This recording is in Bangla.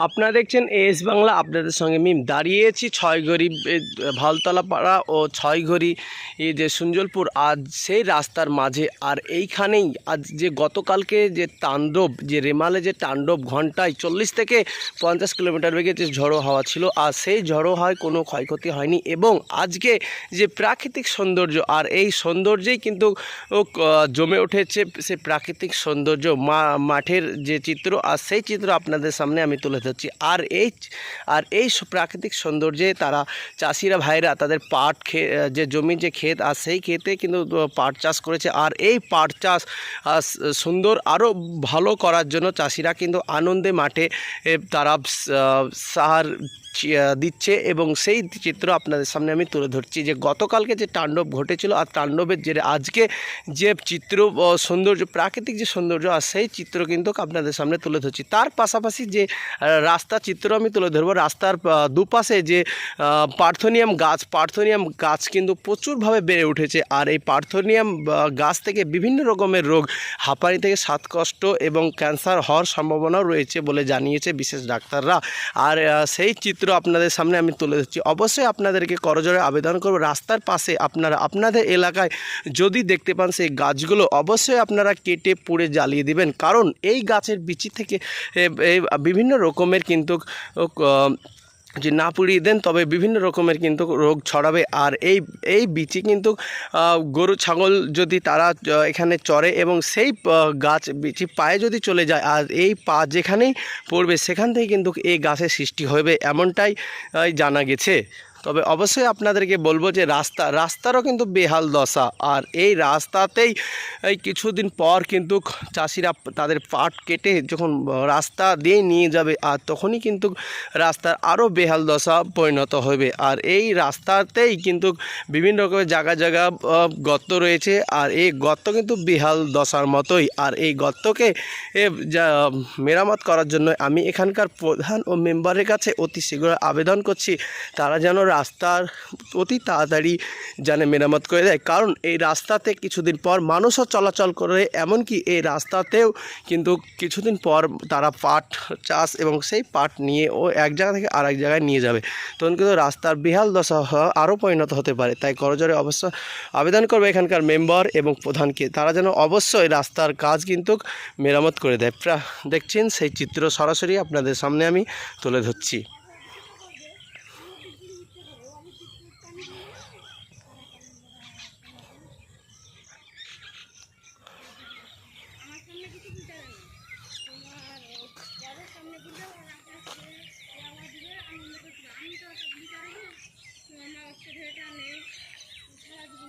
আপনারা দেখছেন এস বাংলা, আপনাদের সঙ্গে মিম। দাঁড়িয়েছি ছয়ঘড়ি ভালতলা পাড়া ও ছয়ঘড়ি যে সুঞ্জলপুর। আজ সেই রাস্তার মাঝে, আর এইখানেই আজ যে গতকালকে যে তাণ্ডব, যে রেমালে যে তাণ্ডব ঘন্টায় চল্লিশ থেকে পঞ্চাশ কিলোমিটার বেগে যে ঝড়ো হাওয়া ছিল, আর সেই ঝড়ো হাওয়ায় কোনো ক্ষয়ক্ষতি হয়নি। এবং আজকে যে প্রাকৃতিক সৌন্দর্য, আর এই সৌন্দর্যেই কিন্তু জমে উঠেছে সে প্রাকৃতিক সৌন্দর্য। মাঠের যে চিত্র, আর সেই চিত্র আপনাদের সামনে আমি তুলে ধরছি আর এই আর এই প্রাকৃতিক সৌন্দর্যে তারা চাষিরা, ভাইরা তাদের পাট যে জমির যে ক্ষেত, আর সেই ক্ষেতে কিন্তু পাট চাষ করেছে। আর এই পাট চাষ সুন্দর আরও ভালো করার জন্য চাষিরা কিন্তু আনন্দে মাঠে তারা সার দিচ্ছে এবং সেই চিত্র আপনাদের সামনে আমি তুলে ধরছি যে গতকালকে যে তাণ্ডব ঘটেছিল, আর তাণ্ডবের যে আজকে যে চিত্র সৌন্দর্য, প্রাকৃতিক যে সৌন্দর্য, আর সেই চিত্র কিন্তু আপনাদের সামনে তুলে ধরছি। তার পাশাপাশি যে রাস্তা চিত্র আমি তুলে ধরবো। রাস্তার দুপাশে যে পার্থনিয়াম গাছ পার্থনিয়াম গাছ কিন্তু প্রচুরভাবে বেড়ে উঠেছে। আর এই পার্থনিয়াম গাছ থেকে বিভিন্ন রকমের রোগ, হাঁপানি থেকে শ্বাসকষ্ট এবং ক্যান্সার হওয়ার সম্ভাবনাও রয়েছে বলে জানিয়েছে বিশেষ ডাক্তাররা। আর সেই চিত্র আপনাদের সামনে আমি তুলে ধরছি। অবশ্যই আপনাদেরকে করজোরে আবেদন করব। রাস্তার পাশে আপনারা, আপনাদের এলাকায় যদি দেখতে পান সেই গাছগুলো, অবশ্যই আপনারা কেটে পুড়ে জ্বালিয়ে দিবেন। কারণ এই গাছের বিচি থেকে বিভিন্ন বিভিন্ন রকমের কিন্তু যে না পুড়িয়ে দেন, তবে বিভিন্ন রকমের কিন্তু রোগ ছড়াবে। আর এই এই বিচি কিন্তু গরু, ছাগল যদি তারা এখানে চড়ে এবং সেই গাছ, বিচি পায়ে যদি চলে যায়, আর এই পা যেখানেই পড়বে, সেখান থেকে কিন্তু এই গাছের সৃষ্টি হবে, এমনটাই জানা গেছে। তবে অবশ্যই আপনাদেরকে বলব যে রাস্তা, রাস্তারও কিন্তু বেহাল দশা। আর এই রাস্তাতেই এই কিছুদিন পর কিন্তু চাষিরা তাদের পাট কেটে যখন রাস্তা দিয়ে নিয়ে যাবে, আর তখনই কিন্তু রাস্তার আরও বেহাল দশা পরিণত হবে। আর এই রাস্তাতেই কিন্তু বিভিন্ন রকমের জায়গা জায়গা গর্ত রয়েছে, আর এই গর্ত কিন্তু বেহাল দশার মতোই। আর এই গর্তকে যা, মেরামত করার জন্য আমি এখানকার প্রধান ও মেম্বারের কাছে অতি শীঘ্র আবেদন করছি। তারা যেন রাস্তার অতি তাড়াতাড়ি যেন মেরামত করে দেয়। কারণ এই রাস্তাতে কিছুদিন পর মানুষও চলাচল করে, এমনকি এই রাস্তাতেও কিন্তু কিছুদিন পর তারা পাট চাষ এবং সেই পাট নিয়ে ও এক জায়গা থেকে আরেক জায়গায় নিয়ে যাবে। তখন কিন্তু রাস্তার বিহাল দশা আরও পরিণত হতে পারে। তাই করজোরে অবশ্য আবেদন করবে এখানকার মেম্বার এবং প্রধানকে। তারা যেন অবশ্যই রাস্তার কাজ কিন্তু মেরামত করে দেয়। দেখছেন সেই চিত্র সরাসরি আপনাদের সামনে আমি তুলে ধরছি।